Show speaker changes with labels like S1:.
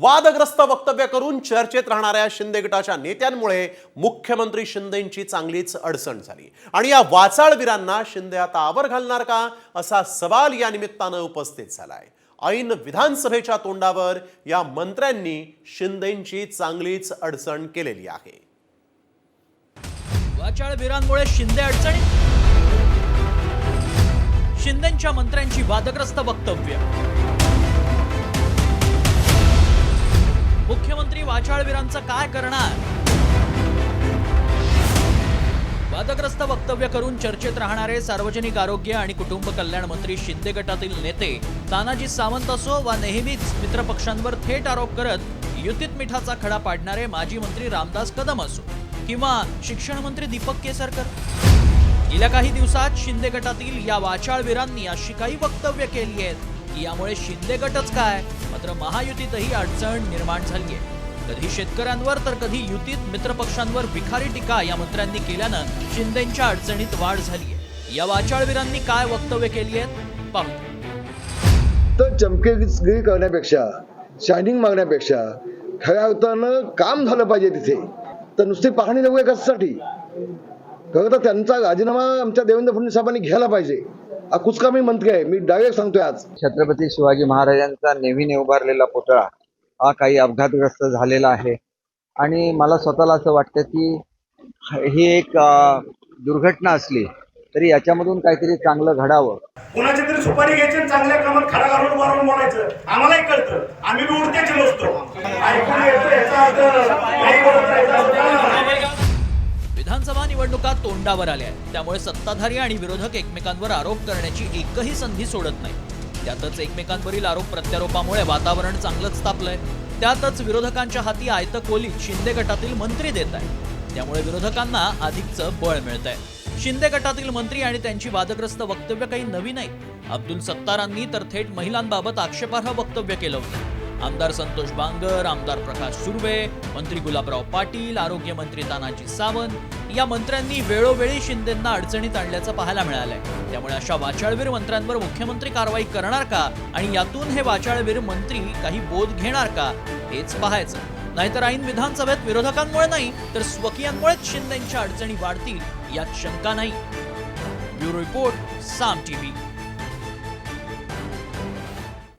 S1: वादग्रस्त वक्तव्य करून चर्चेत राहणाऱ्या शिंदे गटाच्या नेत्यांमुळे मुख्यमंत्री शिंदेंची चांगलीच अडचण झाली. आणि या वाचाळवीरांना शिंदे आता आवर घालणार का? असा सवाल या निमित्तानं उपस्थित झालाय. ऐन विधानसभेच्या तोंडावर या मंत्र्यांनी शिंदेंची चांगलीच अडचण केलेली आहे.
S2: वाचाळवीरांमुळे शिंदे अडचणीत? शिंदेच्या मंत्र्यांची वादग्रस्त वक्तव्य. पाचाळवीरांचं वाचाळवीरांचं काय करणार? वादग्रस्त वक्तव्य करून चर्चेत राहणारे सार्वजनिक आरोग्य आणि कुटुंब कल्याण मंत्री शिंदे गटातील नेते तानाजी सावंत असो वा नेहमीच मित्रपक्षांवर थेट आरोप करत युतीत मिठाचा खडा पाडणारे माजी मंत्री रामदास कदम असो किंवा शिक्षण मंत्री दीपक केसरकर. गेल्या काही दिवसात शिंदे गटातील या वाचाळवीरांनी अशी काही वक्तव्य केली आहेत की यामुळे शिंदे गटच काय? मात्र महायुतीतही अडचण निर्माण झाली आहे कधी शेतकऱ्यांवर तर कधी युतीत मित्रपक्षांवर विखारी टीका या मंत्र्यांनी केल्यानं शिंदेच्या अडचणीत वाढ झाली आहे या वाचाळवीरांनी काय वक्तव्य केली आहेत? पाहू.
S3: तर चमकेगिरी करण्यापेक्षा शायनिंग मागण्यापेक्षा खऱ्या अर्थानं काम झालं पाहिजे तिथे. तर नुसती पाहणी नको कशासाठी? खरं तर त्यांचा राजीनामा आमच्या देवेंद्र फडणवीस साहेबांनी घ्यायला पाहिजे. हा कुचकामी मंत्री आहे. मी डायरेक्ट सांगतोय आज.
S4: छत्रपती शिवाजी महाराजांचा नेहमीने उभारलेला पुतळा हा काही अपघातग्रस्त झालेला आहे. आणि मला स्वतःला असं वाटतं की ही एक दुर्घटना असली तरी याच्यामधून काहीतरी चांगलं घडावं.
S5: कुणाची तरी सुपारी घ्यायची चांगल्या कामात खडा घालून वरून बोलायचं. आम्हालाही कळतं. आम्ही बी उडत्याचे नसतो. ऐकून येतो.
S2: विधानसभा निवडणुका तोंडावर आल्या आहेत. त्यामुळे सत्ताधारी आणि विरोधक एकमेकांवर आरोप करण्याची एकही संधी सोडत नाही त्यातच एकमेकांवरील आरोप प्रत्यारोपामुळे वातावरण चांगलंच तापलंय. त्यातच विरोधकांच्या हाती आयत कोली शिंदे गटातील मंत्री देत आहे त्यामुळे विरोधकांना अधिकचं बळ मिळत आहे शिंदे गटातील मंत्री आणि त्यांची वादग्रस्त वक्तव्य काही नवी नाही अब्दुल सत्तारांनी तर थेट महिलांबाबत आक्षेपार्ह वक्तव्य केलं होतं. आमदार संतोष बांगर आमदार प्रकाश सुर्वे मंत्री गुलाबराव पाटील आरोग्यमंत्री तानाजी सावंत या मंत्र्यांनी वेळोवेळी शिंदेंना अडचणीत आणल्याचं पाहायला मिळालंय. त्यामुळे अशा वाचाळवीर मंत्र्यांवर मुख्यमंत्री कारवाई करणार का? आणि यातून हे वाचाळवीर मंत्री काही बोध घेणार का? हेच पाहायचं. नाहीतर ऐन विधानसभेत विरोधकांमुळे नाही तर स्वकीयांमुळेच शिंदेच्या अडचणी वाढतील यात शंका नाही. Bureau report Saam TV.